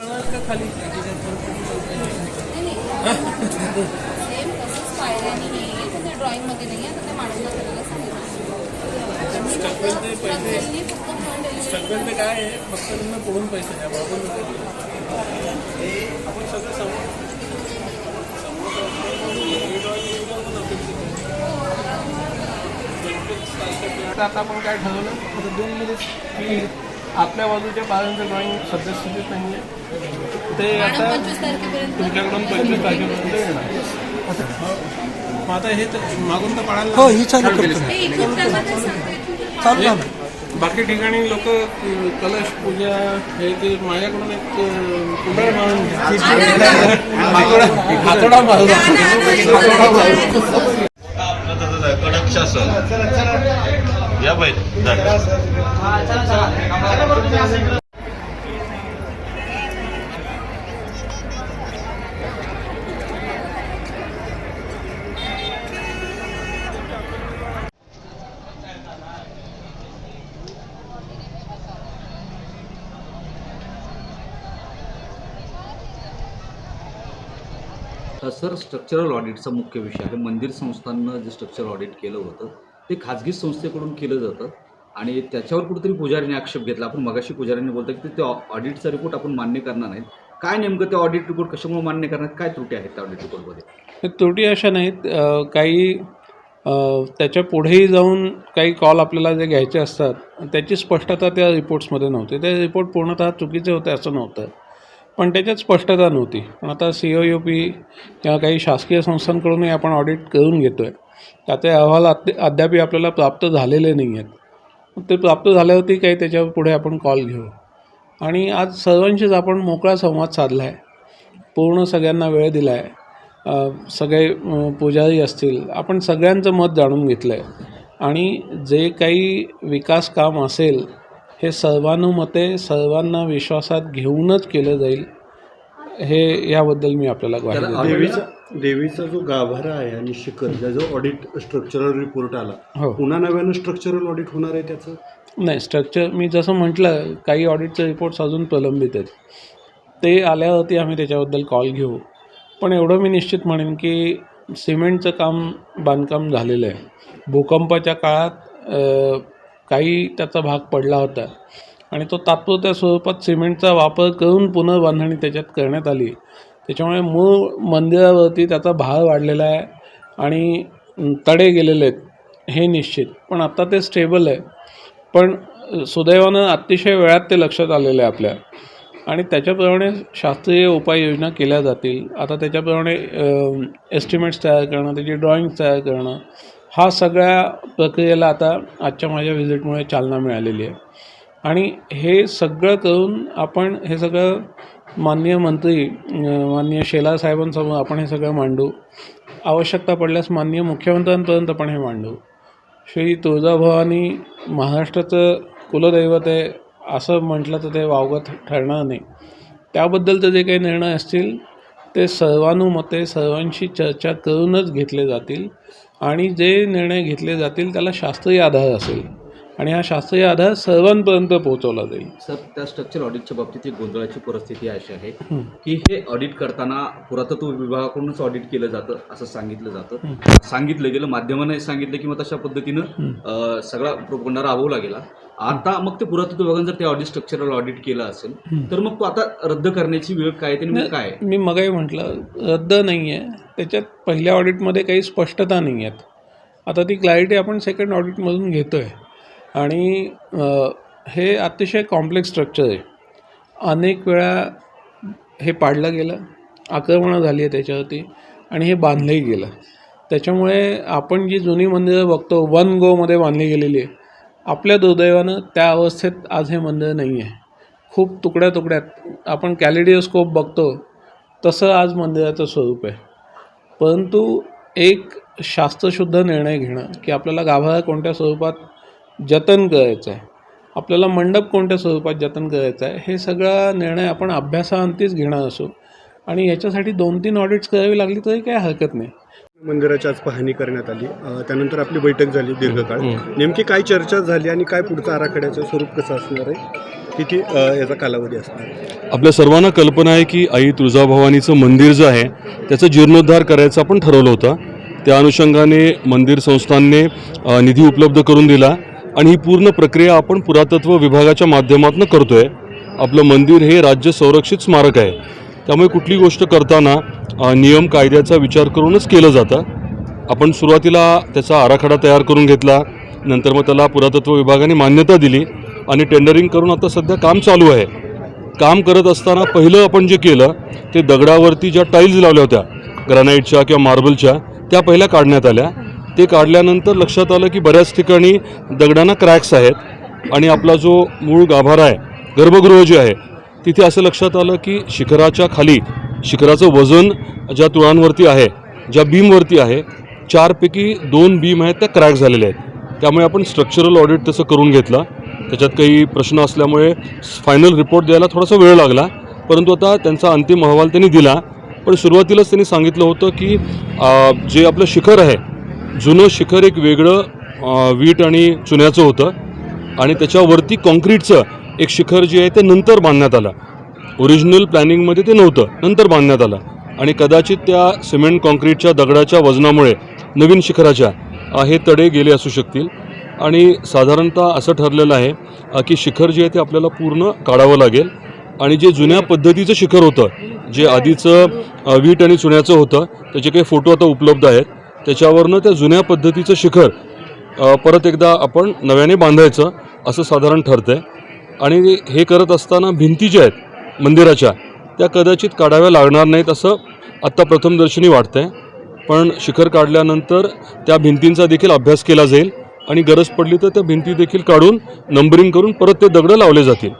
खाली सेम तसंच पायऱ्याने नाही आहे पण ते ड्रॉइंगमध्ये नाही आहे तर ते माणूसला करायला सांगितलं पैसे काय आहे फक्त तुम्ही पुढून पैसे द्या बरोबर आपण सगळं समोर आता आपण काय ठरवलं? दोन मिनिट आपल्या बाजूच्या बाजूचं ड्रॉइंग सद्यस्थितीत नाही आहे ते आता तुमच्याकडून पंचवीस तारखेपर्यंत येणार. मग आता हे तर मागून तर पाळायला हो ही चालू करतो. चालू बाकी ठिकाणी लोक कलश पूजा हे ते माझ्याकडून एक कुंडळ मारून हातोडा हातोडा मारला हातोडा मारला आपलं तसंच आहे कडक शासन या बाई हा तर सर स्ट्रक्चरल ऑडिटचा मुख्य विषय आहे. मंदिर संस्थांनं जे स्ट्रक्चरल ऑडिट केलं होतं ते खाजगी संस्थेकडून केलं जातं आणि त्याच्यावर कुठेतरी पुजारीने आक्षेप घेतला. आपण मगाशी पुजाऱ्यांनी बोलतो की ते ऑडिटचा रिपोर्ट आपण मान्य करणार नाहीत. काय नेमकं ते ऑडिट रिपोर्ट कशामुळे मान्य करण्यात काय त्रुटी आहेत त्या ऑडिट रिपोर्टमध्ये त्रुटी अशा नाहीत. काही त्याच्या पुढेही जाऊन काही कॉल आपल्याला जे घ्यायचे असतात त्याची स्पष्टता त्या रिपोर्ट्समध्ये नव्हती. ते रिपोर्ट पूर्णतः चुकीचे होते असं नव्हतं. पण त्याच्यात स्पष्टता नव्हती. पण आता सी ओ यू पी किंवा काही शासकीय संस्थांकडूनही आपण ऑडिट करून घेतो आहे त्याचे अहवाल अद्या अद्यापही आपल्याला प्राप्त झालेले नाही आहेत. ते प्राप्त झाल्यावरती काही त्याच्या पुढे आपण कॉल घेऊ. आणि आज सर्वांशीच आपण मोकळा संवाद साधला आहे पूर्ण सगळ्यांना वेळ दिला आहे सगळे पुजारी असतील. आपण सगळ्यांचं मत जाणून घेतलं आहे आणि जे काही विकास काम असेल हे सर्वानुमते सर्वांना विश्वासात घेऊनच केलं जाईल. हे याबद्दल मी आपल्याला ग्वाही त्याला देतो. ऑडिट- देवीचा देवीचा जो गाभारा आहे आणि शिखर ज्याचा ऑडिट स्ट्रक्चरल रिपोर्ट आला हो. पुन्हा नव्यानं स्ट्रक्चरल ऑडिट होणार आहे त्याचं? नाही स्ट्रक्चर मी जसं म्हटलं काही ऑडिटचे रिपोर्ट्स अजून प्रलंबित आहेत. ते आल्यावरती आम्ही त्याच्याबद्दल कॉल घेऊ. पण एवढं मी निश्चित म्हणेन की सिमेंटचं काम बांधकाम झालेलं आहे. भूकंपाच्या काळात अ, काही त्याचा भाग पडला होता. आणि तो तात्पुरत्या स्वरूपात सिमेंटचा वापर करून पुनर्बांधणी त्याच्यात करण्यात आली. त्याच्यामुळे मूळ मंदिरावरती त्याचा भार वाढलेला आहे आणि तडे गेलेले आहेत हे निश्चित. पण आत्ता ते स्टेबल आहे. पण सुदैवानं अतिशय वेळात ते लक्षात आलेलं आहे आपल्या. आणि त्याच्याप्रमाणे शास्त्रीय उपाययोजना केल्या जातील. आता त्याच्याप्रमाणे एस्टिमेट्स तयार करणं त्याची ड्रॉइंग्स तयार करणं हा सगळ्या प्रक्रियेला आता आजच्या माझ्या व्हिजिटमुळे चालना मिळालेली आहे. आणि हे सगळं करून आपण हे सगळं माननीय मंत्री माननीय शेलार साहेबांसमोर आपण हे सगळं मांडू. आवश्यकता पडल्यास माननीय मुख्यमंत्र्यांपर्यंत आपण हे मांडू. श्री तुळजाभवानी महाराष्ट्राचं कुलदैवत आहे असं म्हटलं तर ते वावगत ठरणार नाही. त्याबद्दलचे जे काही निर्णय असतील ते सर्वानुमते सर्वांशी चर्चा करूनच घेतले जातील आणि जे निर्णय घेतले जातील त्याला शास्त्रीय आधार असेल. आणि हा शास्त्रीय आधार सर्वांपर्यंत पोहोचवला जाईल. सर त्या स्ट्रक्चर ऑडिटच्या बाबतीत एक गोंधळाची परिस्थिती अशी आहे की हे ऑडिट करताना पुरातत्व विभागाकडूनच ऑडिट केलं जातं असं सांगितलं जातं. सांगितलं गेलं माध्यमाने सांगितलं की मग तशा पद्धतीनं सगळा प्रोपगंडा राबवला गेला. आता मग ते पुरातत्व विभागाने जर ते ऑडिट स्ट्रक्चरल ऑडिट केलं असेल तर मग तो आता रद्द करण्याची वेळ काय ते काय? मी मगाही म्हटलं रद्द नाही आहे त्याच्यात पहिल्या ऑडिटमध्ये काही स्पष्टता नाही आहेत आता ती क्लॅरिटी आपण सेकंड ऑडिटमधून घेतो आहे आणि हे अतिशय कॉम्प्लेक्स स्ट्रक्चर आहे. अनेक वेळा हे पाडलं गेलं आक्रमणं झाली आहे त्याच्यावरती आणि हे बांधलंही गेलं. त्याच्यामुळे आपण जी जुनी मंदिरं बघतो वन गोमध्ये बांधली गेलेली आहे. आपल्या दुर्दैवानं त्या अवस्थेत आज हे मंदिर नाही आहे. खूप तुकड्या तुकड्यात आपण कॅलिडिओस्कोप बघतो तसं आज मंदिराचं स्वरूप आहे. परंतु एक शास्त्रशुद्ध निर्णय घेणं की आपल्याला गाभारा कोणत्या स्वरूपात जतन करायचं आहे. आपल्याला मंडप कोणत्या स्वरूपात जतन करायचं आहे हे सगळा निर्णय आपण अभ्यासाअंतीच घेणार असू. आणि याच्यासाठी दोन तीन ऑडिट्स करावी लागली तरी काही हरकत नाही. मंदिराची आज पाहणी करण्यात आली. अ, त्यानंतर आपली बैठक झाली दीर्घकाळ. नेमकी काय चर्चा झाली आणि काय पुढचं आराखड्याचं स्वरूप कसं असणार आहे किती याचा कालावधी असणार आपल्या सर्वांना कल्पना आहे की आई तुळजाभवानीचं मंदिर जे आहे त्याचं जीर्णोद्धार करायचं आपण ठरवलं होतं. त्या अनुषंगाने मंदिर संस्थानने अ, निधी उपलब्ध करून दिला. आणि ही पूर्ण प्रक्रिया आपण पुरातत्व विभागाच्या माध्यमातून करतो आहे आपलं मंदिर हे राज्य संरक्षित स्मारक आहे. त्यामुळे कुठली गोष्ट करताना नियम कायद्याचा विचार करूनच केलं जातं. आपण सुरुवातीला त्याचा आराखडा तयार करून घेतला. नंतर मग त्याला पुरातत्व विभागाने मान्यता दिली आणि टेंडरिंग करून आता सध्या काम चालू आहे. काम करत असताना पहिलं आपण जे केलं ते दगडावरती ज्या टाईल्स लावल्या होत्या ग्रॅनाईटच्या किंवा मार्बलच्या त्या पहिल्या काढण्यात आल्या. ते काढल्यानंतर लक्षात आलं की बऱ्याच ठिकाणी दगडांना क्रॅक्स आहेत आणि आपला जो मूळ गाभारा आहे गर्भगृह जे आहे तिथे असं लक्षात आलं की शिखराच्या खाली शिखराचं वजन ज्या तुळांवरती आहे ज्या बीमवरती आहे चारपैकी दोन बीम आहेत त्या क्रॅक झालेल्या आहेत. त्यामुळे आपण स्ट्रक्चरल ऑडिट तसं करून घेतलं. त्याच्यात काही प्रश्न असल्यामुळे फायनल रिपोर्ट द्यायला थोडासा वेळ लागला. परंतु आता त्यांचा अंतिम अहवाल त्यांनी दिला. पण सुरुवातीलाच त्यांनी सांगितलं होतं की जे आपलं शिखर आहे जुनं शिखर एक वेगळं वीट आणि चुन्याचं होतं. आणि त्याच्यावरती कॉन्क्रीटचं एक शिखर जे आहे ते नंतर बांधण्यात आलं. ओरिजिनल प्लॅनिंगमध्ये ते नव्हतं नंतर बांधण्यात आलं. आणि कदाचित त्या सिमेंट कॉन्क्रीटच्या दगडाच्या वजनामुळे नवीन शिखराच्या हे तडे गेले असू शकतील. आणि साधारणतः असं ठरलेलं आहे की शिखर जे आहे ते आपल्याला पूर्ण काढावं लागेल. आणि जे जुन्या पद्धतीचं शिखर होतं जे आधीचं वीट आणि चुन्याचं होतं त्याचे काही फोटो आता उपलब्ध आहेत. त्याच्यावरनं त्या जुन्या पद्धतीचं शिखर परत एकदा आपण नव्याने बांधायचं असं साधारण ठरतं आहे आणि हे करत असताना भिंती ज्या आहेत मंदिराच्या त्या कदाचित काढाव्या लागणार नाहीत असं आत्ता प्रथमदर्शनी वाटतं आहे पण शिखर काढल्यानंतर त्या भिंतींचा देखील अभ्यास केला जाईल आणि गरज पडली तर त्या भिंती देखील काढून नंबरिंग करून परत ते दगडं लावले जातील.